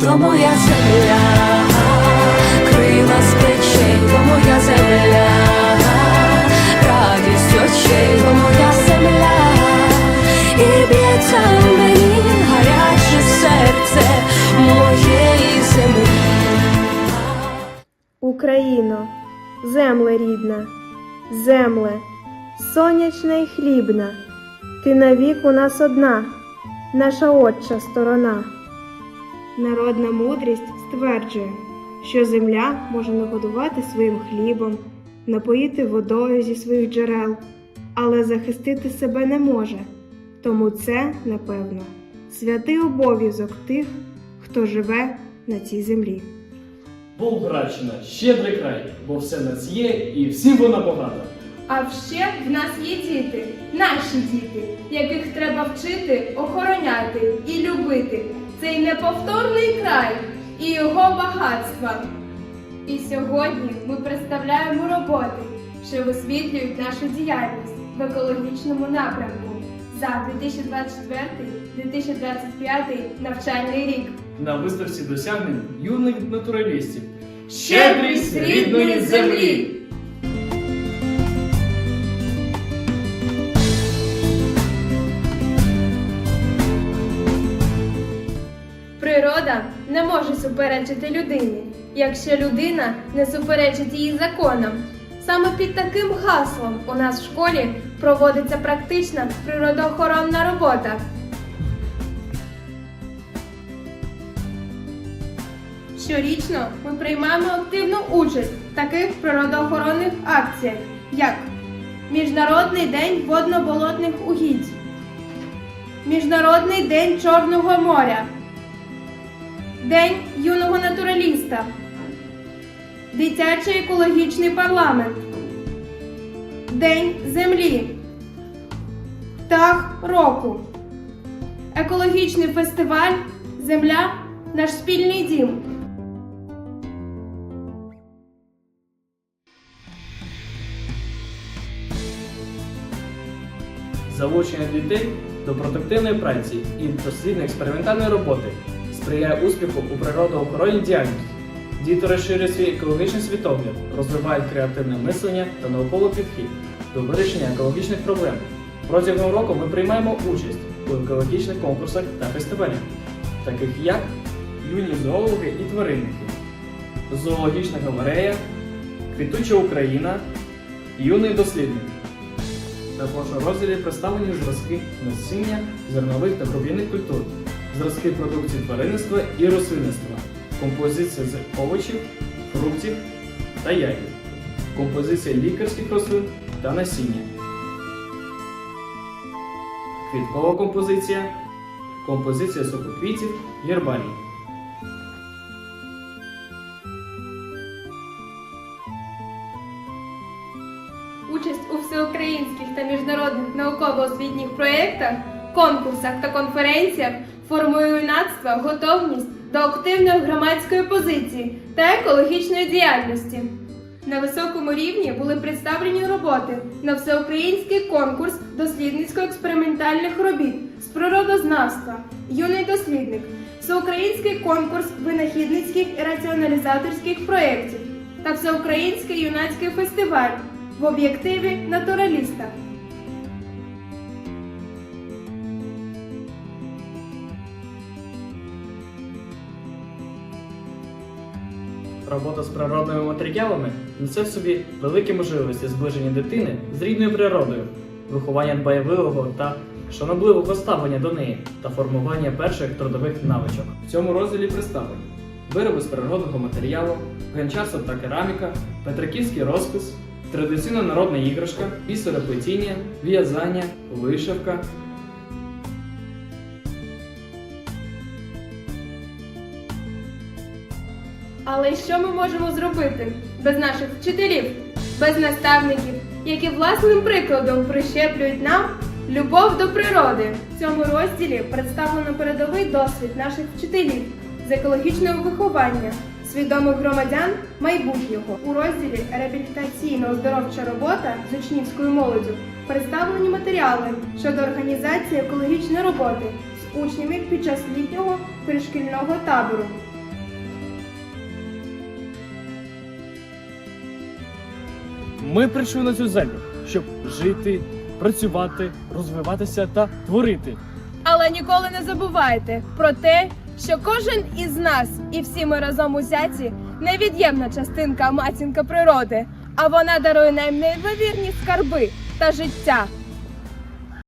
то моя земля, крила з плечей, то моя земля, радість очей, то моя земля, і б'ється мені гаряче серце моєї землі. Україно, земле рідна, земле, сонячна й хлібна, ти навік у нас одна, наша отча сторона. Народна мудрість стверджує, що земля може нагодувати своїм хлібом, напоїти водою зі своїх джерел, але захистити себе не може. Тому це, напевно, святий обов'язок тих, хто живе на цій землі. Болградщина щедрий край, бо все в нас є і всім вона багата. А ще в нас є діти, наші діти, яких треба вчити, охороняти і любити цей неповторний край і його багатства. І сьогодні ми представляємо роботи, що висвітлюють нашу діяльність в екологічному напрямку за 2024-2025 навчальний рік. На виставці досягнень юних натуралістів. Щедрість рідної землі! Не може суперечити людині, якщо людина не суперечить її законам. Саме під таким гаслом у нас в школі проводиться практична природоохоронна робота. Щорічно ми приймаємо активну участь в таких природоохоронних акціях, як Міжнародний день водно-болотних угідь, Міжнародний день Чорного моря. День юного натураліста, Дитячий екологічний парламент, День землі, Птах року, Екологічний фестиваль Земля наш спільний дім. Залучення дітей до продуктивної праці і дослідно-експериментальної роботи сприяє успіху у природоохоронній діяльності. Діти розширюють свій екологічний світогляд, розвивають креативне мислення та науковий підхід до вирішення екологічних проблем. Протягом року ми приймаємо участь у екологічних конкурсах та фестивалях, таких як юні зоологи і тваринники, зоологічна галерея, Квітуча Україна, юний дослідник. Також у розділі представлені зразки насіння зернових та кров'яних культур, зразки продукції тваринництва і рослинництва, композиція з овочів, фруктів та ягід, композиція лікарських рослин та насіння, квіткова композиція, композиція сухоквітів, гербарій. Участь у всеукраїнських та міжнародних науково-освітніх проєктах, конкурсах та конференціях формує у юнацтва готовність до активної громадської позиції та екологічної діяльності. На високому рівні були представлені роботи на всеукраїнський конкурс дослідницько-експериментальних робіт з природознавства, юний дослідник, всеукраїнський конкурс винахідницьких і раціоналізаторських проєктів та всеукраїнський юнацький фестиваль в об'єктиві натураліста. Робота з природними матеріалами несе в собі великі можливості зближення дитини з рідною природою, виховання дбайливого та шанобливого ставлення до неї та формування перших трудових навичок. В цьому розділі представлені вироби з природного матеріалу, гончарство та кераміка, петриківський розпис, традиційна народна іграшка, бісероплетіння, в'язання, вишивка, Але що ми можемо зробити без наших вчителів, без наставників, які власним прикладом прищеплюють нам любов до природи? В цьому розділі представлено передовий досвід наших вчителів з екологічного виховання, свідомих громадян майбутнього. У розділі реабілітаційно-оздоровча робота з учнівською молоддю представлені матеріали щодо організації екологічної роботи з учнями під час літнього пришкільного табору. Ми прийшли на цю землю, щоб жити, працювати, розвиватися та творити. Але ніколи не забувайте про те, що кожен із нас і всі ми разом узяті невід'ємна частинка матінка природи, а вона дарує нам неймовірні скарби та життя,